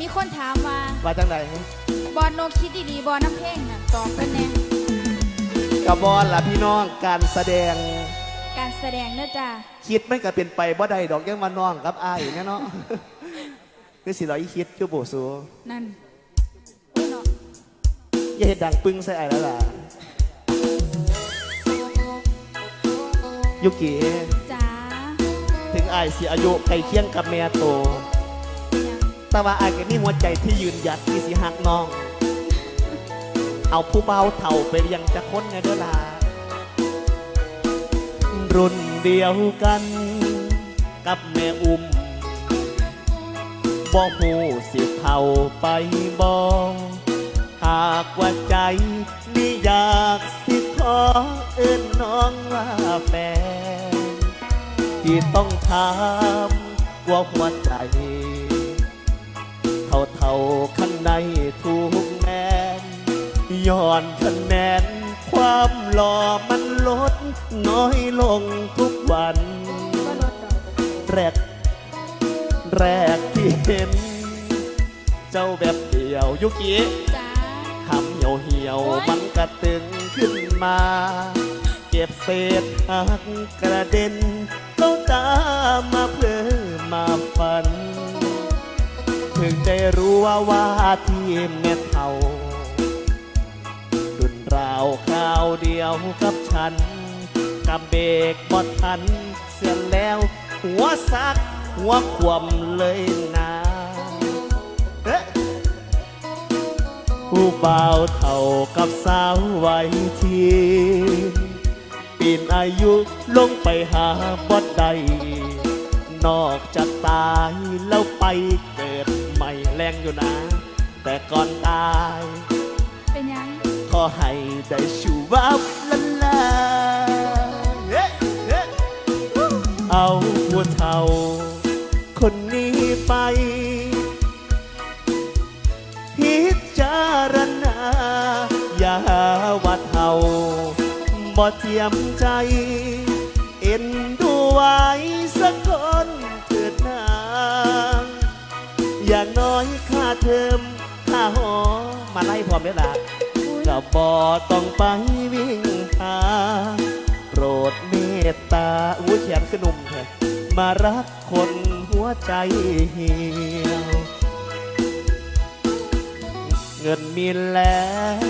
มีคนถามว่าว่าจังใดบอลโนคิดดีๆบอลน้ำเพลงน่ะตอบเป็นแน่กับบอลล่ะพี่น้องการแสดง การแสดงเนอะจ้าคิดไม่ก็เป็นไปบ่ได้ดอกยังมาน้องกับอายแน่เนาะคือสิเราอีคิดคือโบสูนั่นโอ้ยเนาะอย่าเห็ดดังปึ้งใส่อายแล้วล่ะยุกิจ้าถึงอายสิอายุใกล้เคียงกับแม่โตยัง แต่ว่าอายก็มีหัวใจที่ยืนหยัดที่สิหักน้อง เอาผู้เบาเถ่าไปยังจะค้นไงเด้อล่ะรุ่นเดียวกันกับแม่อุ้มบ่หูสิเท่าไปบ่หากว่าใจนี่อยากสิขอเอิ้นน้องว่าแฟนที่ต้องถามว่าหัวใจาเท่าข้างในถูกแมนย้อนคะแนน ความหล่อมันลด น้อยลงทุกวันก็ลดดอกแรก แรกที่เห็น เจ้าแบบเดียวยุกิจ้ทำเหี่ยวเหี่ยวมันกระตึงขึ้นมา เก็บเศษหักกระเด็นเข้าตามาเพื่อมาฝัน ได้รู้ว่าว่าที่แม่เท่าดุนราวคราวเดียวกับฉัน กับเบรกบอดทัน เสียแล้ว หัวซัก หัวขวมเลยนะเอ๊ะผู้บ่าวเท่ากับสาววัยทีปีนอายุลงไปหาบอดใดนอกจากตายแล้ว อยู่นะ แต่ก่อนตาย เป็นยัง ขอให้ได้ชูวับลันลาเฮ้เฮ้เอาผู้เท่าคนนี้ไป พิจารณา อย่าว่าเท่าบ่เทียมใจ เอ็นดูไว้ มาไล่พร้อมได้ละอุ้ยก็บอต้องไปวิ่งหาโปรดเมตตาอู้เขียนขึ้นนุ่มแท้มารักคนหัวใจเหี่ยว เงินมีแล้ว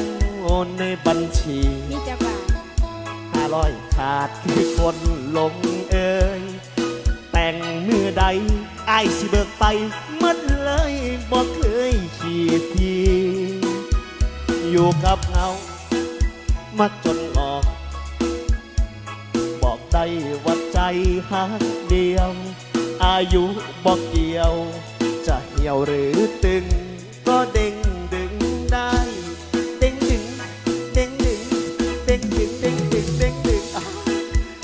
ในบัญชีนี่จะบาห้าร้อยขาดคือคนหลงเอ่ยแต่งมือใดไอ้สิเบิกไปมัดเลยบอกเคยขีดที อยู่กับเงามาจนออกบอกได้ว่าใจหักเดียว อายุบอกเกี่ยว จะเหี่ยวหรือตึง ก็เด้งดึงได้ เด้งดึง เด้งดึง เด้งดึง เด้งดึง เด้งดึงอ้าว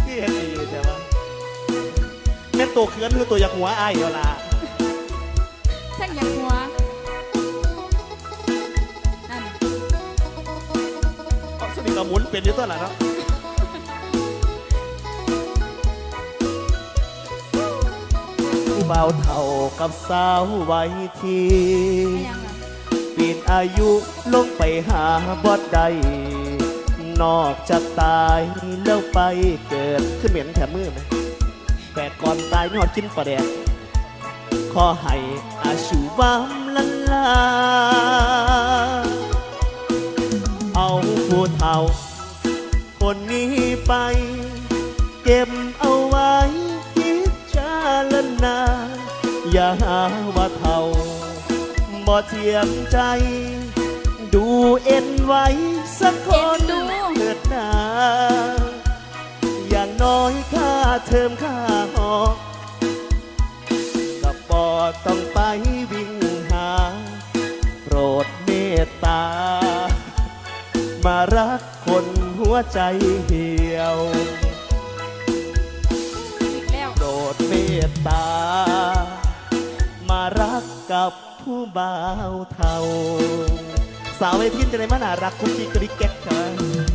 นี่เห็นดีใช่ปะแม่ตัวเคือนคือตัวอยากหัวอายเดียวล่ะท่านอยากหัว กับหมุนเป็นอยู่ตัวละเนาะผู้เบาวเท่ากับสาววัยทีไม่ยังล่ะปีนอายุลงไปหาบอดใดนอกจากตายแล้วไปเกิดขึ้นเหม็นแถมมือไหมแต่ก่อนตายนอดกินปลาแดกขอให้อาชูวามลันลาเอา ผู้เฒ่า คนนี้ไป เก็บเอาไว้พิจารณา อย่าหาว่าเท่าบ่เทียมใจ ดูเอ็นไว้สักคนเถิดนาอย่างน้อยค่าเทอมค่าหอกับบอต้องไปวิ่งหา โปรดเมตตา มารักคนหัวใจเหี่ยวอีกแล้วโปรดเมตตา มารักกับผู้บ่าวเทา สาวไอทินจะได้มาน่ารักคุกกี้กริกแก๊กเธอ